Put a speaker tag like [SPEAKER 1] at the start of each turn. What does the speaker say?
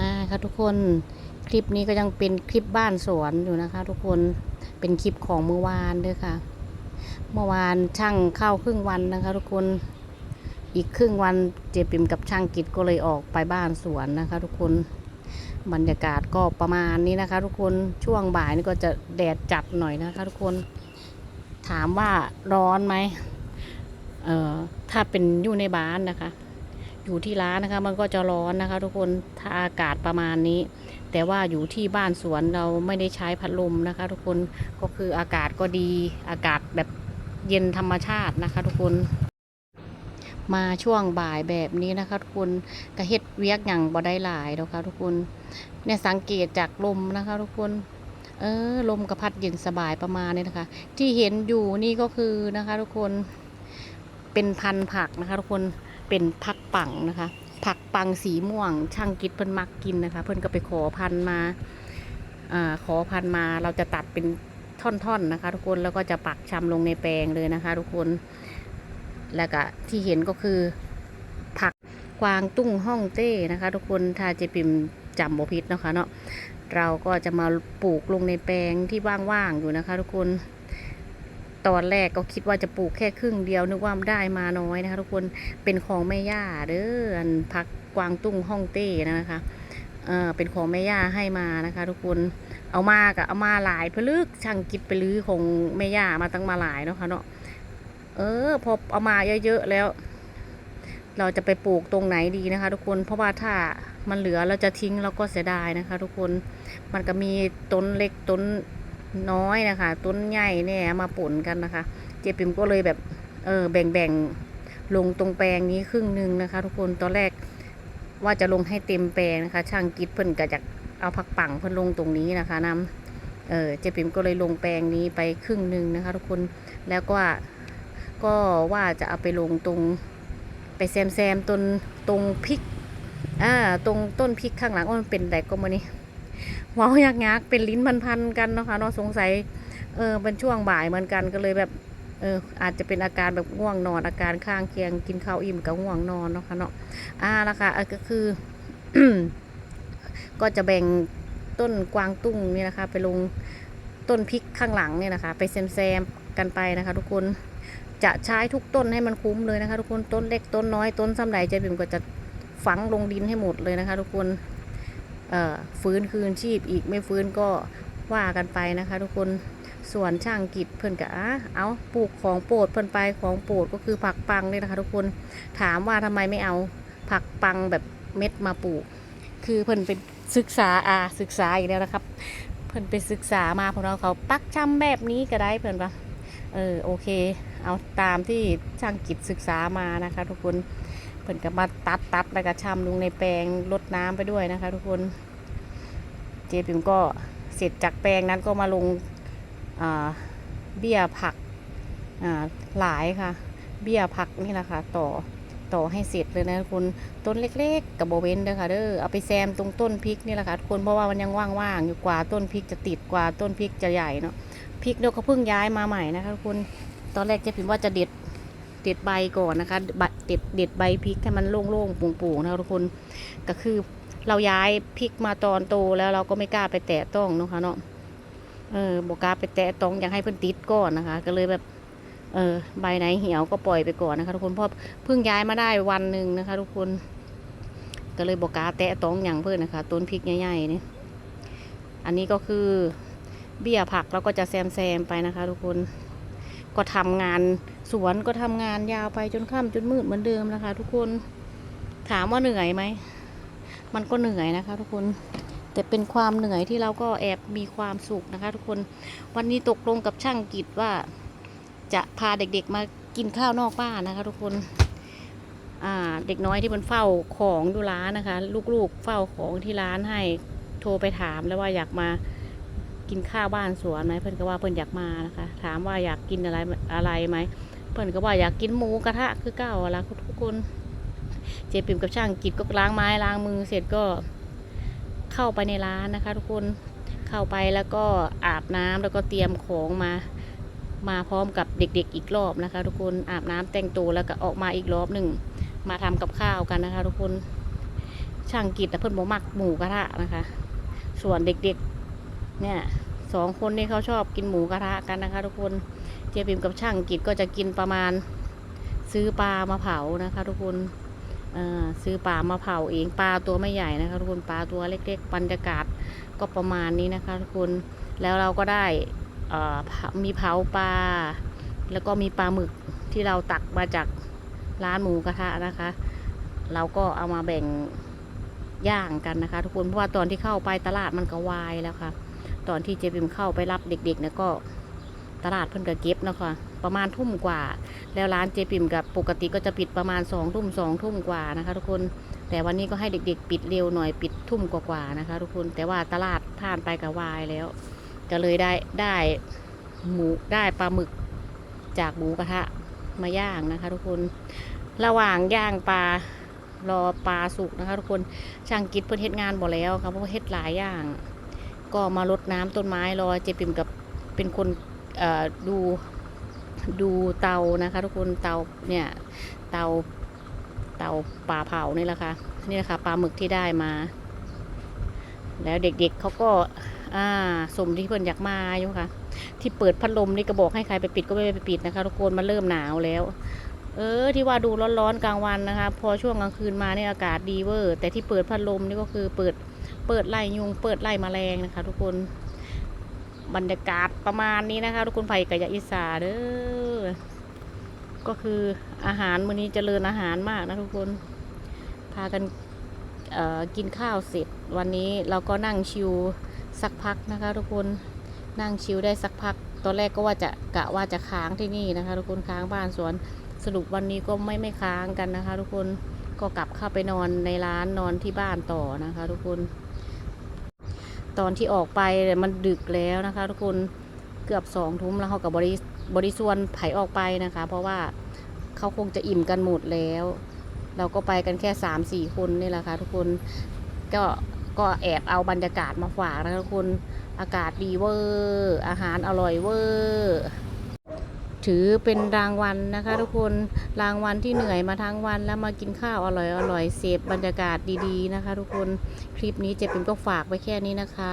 [SPEAKER 1] มาค่ะทุกคนคลิปนี้ก็ยังเป็นคลิปบ้านสวนอยู่นะคะ ทุกคนเป็นคลิปของเมื่อวานด้วยค่ะ เมื่อวานช่างเข้าครึ่งวันนะคะ ทุกคนอีกครึ่งวันเจปิมกับช่างกิจก็เลยออกไปบ้านสวนนะคะ ทุกคนบรรยากาศก็ประมาณนี้นะคะ ทุกคนช่วงบ่ายนี่ก็จะแดดจัดหน่อยนะคะ ทุกคนถามว่าร้อนไหมเอ่อถ้าเป็นอยู่ในบ้านนะคะ อยู่ที่ร้านนะคะ มันก็จะร้อนนะคะ ทุกคนถ้าอากาศประมาณนี้ แต่ว่าอยู่ที่บ้านสวนเราไม่ได้ใช้พัดลมนะคะ ทุกคนก็คืออากาศก็ดี อากาศแบบเย็นธรรมชาตินะคะ ทุกคน มาช่วงบ่ายแบบนี้นะคะทุกคนกระเฮ็ดเวียกอย่างบ่ได้หลายแล้วค่ะทุกคนเนี่ยสังเกตจากลมนะคะ ทุกคนเออลมกระพัดเย็นสบายประมาณนี้นะคะ ที่เห็นอยู่นี่ก็คือนะคะ ทุกคนเป็นพันผักนะคะ ทุกคน เป็นผักปังนะคะ ผักปังสีม่วง ช่างกิดเพิ่นมักกินนะคะ เพิ่นก็ไปขอพันมาอขอพันมาเราจะตัดเป็นท่อนๆนะคะ ทุกคนแล้วก็จะปักชำลงในแปลงเลยนะคะ ทุกคนแล้วก็ที่เห็นก็คือ ผักกวางตุ้งห้องเต้นะคะ ทุกคนถ้าเจปิมจำบพิษนะคะเนาะเราก็จะมาปลูกลงในแปลงที่ว่างๆอยู่นะคะ ทุกคน ตอนแรกก็คิดว่าจะปลูกแค่ครึ่งเดียว นึกว่าได้มาน้อยนะคะทุกคนเป็นของแม่ย่าเด้ออันผักกวางตุ้งห้องเต้นะคะเออเป็นของแม่ย่าให้มานะคะ ทุกคนเอามากับเอามาหลายพลึกช่างกิดไปลื้อของแม่ย่ามาตั้งมาหลายเนาะค่ะเนาะเออพอเอามาเยอะๆแล้ว เราจะไปปลูกตรงไหนดีนะคะ ทุกคนเพราะว่าถ้ามันเหลือเราจะทิ้งเราก็เสียดายนะคะ ทุกคนมันก็มีต้นเล็กต้น น้อยนะคะ ต้นใหญ่เนี่ยมาปนกันนะคะ เจปิมก็เลยแบบเออแบ่งๆลงตรงแปลงนี้ครึ่งหนึ่งนะคะ ทุกคนตอนแรกว่าจะลงให้เต็มแปลงนะคะ ช่างกิดเพิ่นก็จะเอาผักปังเพิ่นลงตรงนี้นะคะนำเออเจปิมก็เลยลงแปลงนี้ไปครึ่งหนึ่งนะคะ ทุกคนแล้วก็ก็ว่าจะเอาไปลงตรงไปแซมแซมต้นตรงพริกอ่าตรงต้นพริกข้างหลังว่ามันเป็นแดกก็มานี่ ว้าวยักยักเป็นลิ้นพันๆกันเนาะค่ะเนาะสงสัยเออเป็นช่วงบ่ายเหมือนกันก็เลยแบบเอออาจจะเป็นอาการแบบง่วงนอนอาการข้างเคียงกินข้าวอิ่มกับง่วงนอนเนาะค่ะเนาะอ่าละค่ะอะก็คือ ก็จะแบ่งต้นกวางตุ้งนี่นะคะ ไปลงต้นพริกข้างหลังเนี่ยนะคะ ไปแซมแซมๆกันไปนะคะ ทุกคนจะใช้ทุกต้นให้มันคุ้มเลยนะคะ ทุกคนต้นเล็กต้นน้อยต้นซ้ำใดเจะบิ่มก็จะฝังลงดินให้หมดเลยนะคะ ทุกคน ฟื้นคืนชีพอีกไม่ฟื้นก็ว่ากันไปนะคะทุกคนส่วนช่างกิจเพิ่นก็อะเอาปลูกของโปรดเพิ่นไปของโปรดก็คือผักปังเลยนะคะทุกคนถามว่าทำไมไม่เอาผักปังแบบเม็ดมาปลูก คือเพิ่อนเป็นศึกษาอาศึกษาอีกแล้วนะครับ เพิ่อนไปศึกษามาพวกเราเขาปักช่ำแบบนี้ก็ได้เพิ่อนปะเออโอเค เอาตามที่ช่างกิจศึกษามานะคะทุกคน เพิ่นก็มาตัดตัดแล้วก็ชำลงในแปลงลดน้ำไปด้วยนะคะ ทุกคนเจปิมก็เสร็จจากแปลงนั้นก็มาลงเบี้ยผักหลายค่ะ เบี้ยผักนี่แหละค่ะต่อต่อให้เสร็จเลยนะทุกคนต้นเล็ก ๆ กับโบเวนเด้อค่ะเด้อเอาไปแซมตรงต้นพริกนี่แหละค่ะทุกคนเพราะว่ามันยังว่างๆอยู่กว่าต้นพริกจะติดกว่าต้นพริกจะใหญ่เนาะพริกเราก็เพิ่งย้ายมาใหม่นะคะทุกคนตอนแรกเจ๊พิมว่าจะเด็ด เด็ดใบก่อนนะคะบเด็ดเด็ดใบพริกให้มันโล่งๆโป่งๆนะคะทุกคนก็คือเราย้ายพริกมาตอนโตแล้วเราก็ไม่กล้าไปแตะต้องนะคะเนาะเออบอกกล้าไปแตะต้องอยากให้เพิ่อนติดก่อนนะคะ ก็เลยแบบเออใบไหนเหี่ยวก็ปล่อยไปก่อนนะคะ ทุกคนเพราะเพิ่งย้ายมาได้วันหนึ่งนะคะ ทุกคนก็เลยบอกกล้าแตะต้องอย่างเพิ่อนนะคะต้นพริกใหญ่ๆนี่อันนี้ก็คือเบี้ยผักเราก็จะแซมๆไปนะคะ ทุกคนก็ทำงาน สวนก็ทำงานยาวไปจนค่ำจนมืดเหมือนเดิมนะคะ ทุกคนถามว่าเหนื่อยไหม มันก็เหนื่อยนะคะ ทุกคนแต่เป็นความเหนื่อยที่เราก็แอบมีความสุขนะคะ ทุกคนวันนี้ตกลงกับช่างกิจว่า จะพาเด็กๆมากินข้าวนอกบ้านนะคะ ทุกคนเด็กน้อยที่มันเฝ้าของดูร้านนะคะ ลูกๆเฝ้าของที่ร้านให้โทรไปถามแล้วว่าอยากมากินข้าวบ้านสวนไหมเพื่อนก็ว่าเพื่อนอยากมานะคะ ถามว่าอยากกินอะไรอะไรไหม เพื่อนก็ว่าอยากกินหมูกระทะคือเก้าละทุกคน เจปิมกับช่างกิจก็ล้างไม้ล้างมือเสร็จก็เข้าไปในร้านนะคะ ทุกคนเข้าไปแล้วก็อาบน้ำแล้วก็เตรียมของมา มาพร้อมกับเด็กๆอีกรอบนะคะ ทุกคนอาบน้ำแต่งตัวแล้วก็ออกมาอีกรอบหนึ่งมาทำกับข้าวกันนะคะ ทุกคนช่างกิจแต่เพิ่นบ่มักหมูกระทะนะคะ ส่วนเด็กๆ เนี่ยสองคนนี้เขาชอบกินหมูกระทะกันนะคะ ทุกคน เจ๊ปิมกับช่างกิจก็จะกินประมาณ ซื้อปลามาเผานะคะ ทุกคนซื้อปลามาเผาเองปลาตัวไม่ใหญ่นะคะทุกคนปลาตัวเล็กๆบรรยากาศก็ประมาณนี้นะคะ ทุกคนแล้วเราก็ได้มีเผาปลาแล้วก็มีปลาหมึกที่เราตักมาจากร้านหมูกระทะนะคะ เราก็เอามาแบ่งย่างกันนะคะ ทุกคนเพราะว่าตอนที่เข้าไปตลาดมันก็วายแล้วค่ะ ตอนที่เจพิมเข้าไปรับเด็กๆเนี่ยก็ ตลาดเพิ่นก็เก็บนะคะประมาณทุ่มกว่า แล้วร้านเจพิมกับปกติก็จะปิดประมาณสองทุ่มสองทุ่มกว่านะคะ ทุกคนแต่วันนี้ก็ให้เด็กๆ ปิดเร็วหน่อยปิดทุ่มกว่าๆนะคะ ทุกคนแต่ว่าตลาดผ่านไปกับวายแล้ว ก็เลยได้ได้หมูได้ปลาหมึกจากหมูกระทะมาย่างนะคะ ทุกคนระหว่างย่างปลารอปลาสุกนะคะ ทุกคนช่างกิจเพิ่นเฮ็ดงานบ่แล้วครับเพราะว่าเฮ็ดหลายอย่าง ก็มารดน้ำต้นไม้รอเจปิ่มกับเป็นคน ดูดูเตานะคะทุกคนเตาเนี่ยเตาเตาปลาเผานี่แหละค่ะนี่แหละค่ะปลาหมึกที่ได้มา แล้วเด็กๆเขาก็อ่าสมที่เพิ่อนอยากมาอยู่ค่ะ ที่เปิดพัดลมนี่ก็บอกให้ใครไปปิดก็ไม่ไปปิดนะคะทุกคนมันเริ่มหนาวแล้ว เออ ที่ว่าดูร้อนๆกลางวันนะคะ พอช่วงกลางคืนมาเนี่ยอากาศดีเวอร์ แต่ที่เปิดพัดลมนี่ก็คือเปิดเปิดไล่ยุงเปิดไล่แมลงนะคะ ทุกคน บรรยากาศประมาณนี้นะคะ ทุกคนไผ่กะยาอิสาเด้อก็คืออาหารมื้อนี้เจริญอาหารมากนะทุกคน พากันกินข้าวเสร็จวันนี้เราก็นั่งชิวสักพักนะคะ ทุกคนนั่งชิวได้สักพัก ตอนแรกก็ว่าจะกะว่าจะค้างที่นี่นะคะ ทุกคนค้างบ้านสวนสรุปวันนี้ก็ไม่ไม่ค้างกันนะคะ ทุกคนก็กลับเข้าไปนอนในร้านนอนที่บ้านต่อนะคะ ทุกคน ตอนที่ออกไปมันดึกแล้วนะคะ ทุกคนเกือบสองทุ่มแล้วเขากับบริบริส่วนไผออกไปนะคะ เพราะว่าเขาคงจะอิ่มกันหมดแล้ว เราก็ไปกันแค่สามสี่คนนี่แหละค่ะทุกคนก็ก็แอบเอาบรรยากาศมาฝากนะคะทุกคนอากาศดีเวอร์ อาหารอร่อยเวอร์ ถือเป็นรางวัลนะคะ ทุกคนรางวัลที่เหนื่อยมาทั้งวันแล้วมากินข้าวอร่อยอร่อยเสพบรรยากาศดีๆนะคะ ทุกคนคลิปนี้เจะเป็นก็ฝากไว้แค่นี้นะคะ